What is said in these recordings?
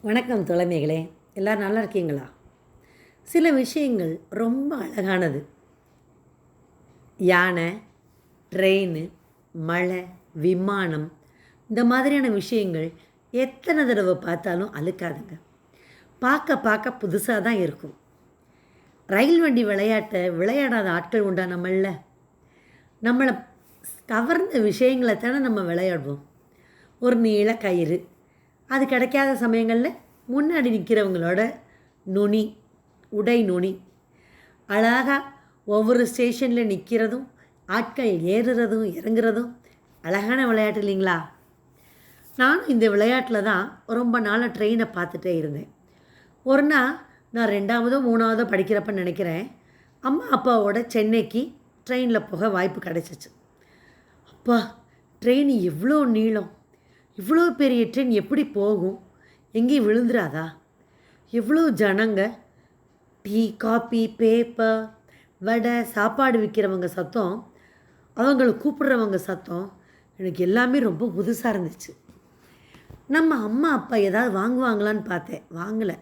வணக்கம் தலைமைகளே. எல்லோரும் நல்லா இருக்கீங்களா? சில விஷயங்கள் ரொம்ப அழகானது. யானை ட்ரெயின் மழை விமானம் இந்த மாதிரியான விஷயங்கள் எத்தனை தடவை பார்த்தாலும் அழுக்காதுங்க. பார்க்க பார்க்க புதுசாக தான் இருக்கும். ரயில் வண்டி விளையாட்டை விளையாடாத ஆட்கள் உண்டா நம்மள? நம்மளை கவர்ந்த விஷயங்களை தானே நம்ம விளையாடுவோம். ஒரு நீள கயிறு அது கிடைக்காத சமயங்களில் முன்னாடி நிற்கிறவங்களோட நுனி உடை நுனி. அழகாக ஒவ்வொரு ஸ்டேஷனில் நிற்கிறதும் ஆட்கள் ஏறுறதும் இறங்குறதும் அழகான விளையாட்டு இல்லைங்களா? நானும் இந்த விளையாட்டில் தான் ரொம்ப நாளாக ட்ரெயினை பார்த்துட்டே இருந்தேன். ஒரு நாள் நான் ரெண்டாவதோ மூணாவதோ படிக்கிறப்ப நினைக்கிறேன் அம்மா அப்பாவோட சென்னைக்கு ட்ரெயினில் போக வாய்ப்பு கிடச்சிச்சு. அப்பா ட்ரெயின் இவ்வளோ நீளம். இவ்வளோ பெரிய ட்ரெயின் எப்படி போகும்? எங்கேயும் விழுந்துராதா? எவ்வளோ ஜனங்க டீ காபி பேப்பர் வடை சாப்பாடு விற்கிறவங்க சத்தம் அவங்கள கூப்பிடுறவங்க சத்தம் எனக்கு எல்லாமே ரொம்ப புதுசாக இருந்துச்சு. நம்ம அம்மா அப்பா ஏதாவது வாங்குவாங்களான்னு பார்த்தேன். வாங்கலை.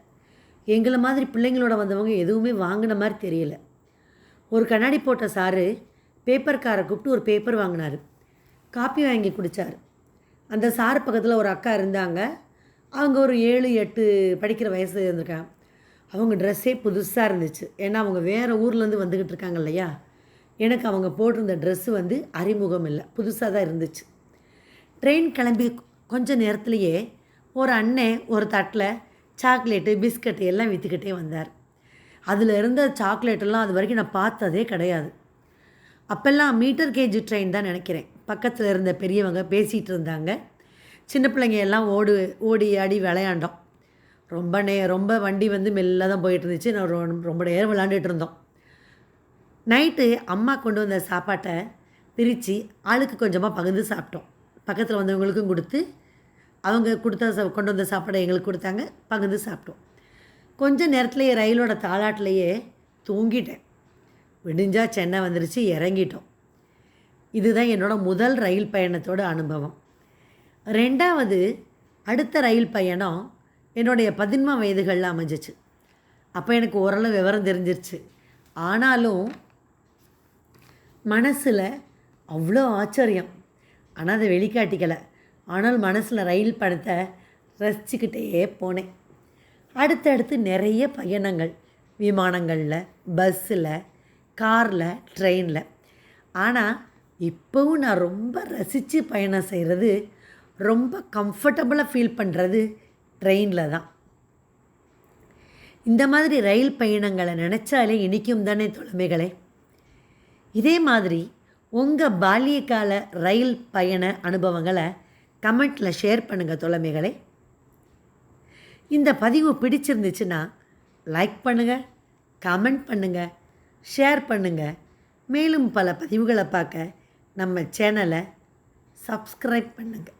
எங்களை மாதிரி பிள்ளைங்களோட வந்தவங்க எதுவுமே வாங்கின மாதிரி தெரியல. ஒரு கண்ணாடி போட்ட சாரு பேப்பர்காரை கூப்பிட்டு ஒரு பேப்பர் வாங்கினார். காப்பி வாங்கி குடித்தார் அந்த சார் பக்கத்தில் ஒரு அக்கா இருந்தாங்க. அவங்க ஒரு ஏழு எட்டு படிக்கிற வயசு இருந்திருக்காங்க. அவங்க ட்ரெஸ்ஸே புதுசாக இருந்துச்சு. ஏன்னா அவங்க வேறு ஊர்லேருந்து வந்துக்கிட்டு இருக்காங்க இல்லையா? எனக்கு அவங்க போட்டிருந்த ட்ரெஸ்ஸு வந்து அறிமுகம் இல்லை. புதுசாக தான் இருந்துச்சு. ட்ரெயின் கிளம்பி கொஞ்ச நேரத்துலையே ஒரு அண்ணன் ஒரு தட்டில் சாக்லேட்டு பிஸ்கட்டு எல்லாம் விற்றுக்கிட்டே வந்தார். அதில் இருந்த சாக்லேட்டெல்லாம் அது வரைக்கும் நான் பார்த்ததே கிடையாது. அப்போல்லாம் மீட்டர் கேஜி ட்ரெயின் தான் நினைக்கிறேன். பக்கத்தில் இருந்த பெரியவங்க பேசிகிட்டு இருந்தாங்க. சின்ன பிள்ளைங்க எல்லாம் ஓடு ஓடி ஆடி விளையாண்டோம். ரொம்ப நே ரொம்ப வண்டி வந்து மெல்ல தான் போயிட்டு இருந்துச்சு. நான் ரொ- ரொம்ப நேரம் விளாண்டுட்டு இருந்தோம். நைட்டு அம்மா கொண்டு வந்த சாப்பாட்டை பிரித்து ஆளுக்கு கொஞ்சமாக பகிர்ந்து சாப்பிட்டோம். பக்கத்தில் வந்தவங்களுக்கும் கொடுத்து அவங்க கொடுத்த சா- கொண்டு வந்த சாப்பாடை எங்களுக்கு கொடுத்தாங்க. பகிர்ந்து சாப்பிட்டோம். கொஞ்ச நேரத்துலேயே ரயிலோட தாளாட்டிலேயே தூங்கிட்டேன். விடிஞ்சால் சென்னை வந்துருச்சு இறங்கிட்டோம். இதுதான் என்னோட முதல் ரயில் பயணத்தோட அனுபவம். ரெண்டாவது அடுத்த ரயில் பயணம் என்னுடைய பதின்ம வயதுகளில் அமைஞ்சிச்சு. அப்போ எனக்கு ஓரளவு விவரம் தெரிஞ்சிருச்சு. ஆனாலும் மனசில் அவ்வளோ ஆச்சரியம். ஆனால் அதை வெளிக்காட்டிக்கலை. ஆனால் மனசில் ரயில் படத்தை ரசிச்சுக்கிட்டே போனேன். அடுத்தடுத்து நிறைய பயணங்கள். விமானங்களில் பஸ்ஸில் காரில் ட்ரெயினில். ஆனால் இப்போவும் நான் ரொம்ப ரசித்து பயணம் செய்கிறது ரொம்ப கம்ஃபர்டபுளாக ஃபீல் பண்ணுறது ட்ரெயினில் தான். இந்த மாதிரி ரயில் பயணங்களை நினச்சாலே இனிக்கும் தானே தொலைமைகளே இதே மாதிரி உங்கள் பால்யகால ரயில் பயண அனுபவங்களை கமெண்ட்டில் ஷேர் பண்ணுங்கள் தொலைமைகளே இந்த பதிவு பிடிச்சிருந்துச்சுன்னா லைக் பண்ணுங்கள் கமெண்ட் பண்ணுங்கள் ஷேர் பண்ணுங்கள் மேலும் பல பதிவுகளை பார்க்க நம்ம சேனலை சப்ஸ்கிரைப் பண்ணுங்கள்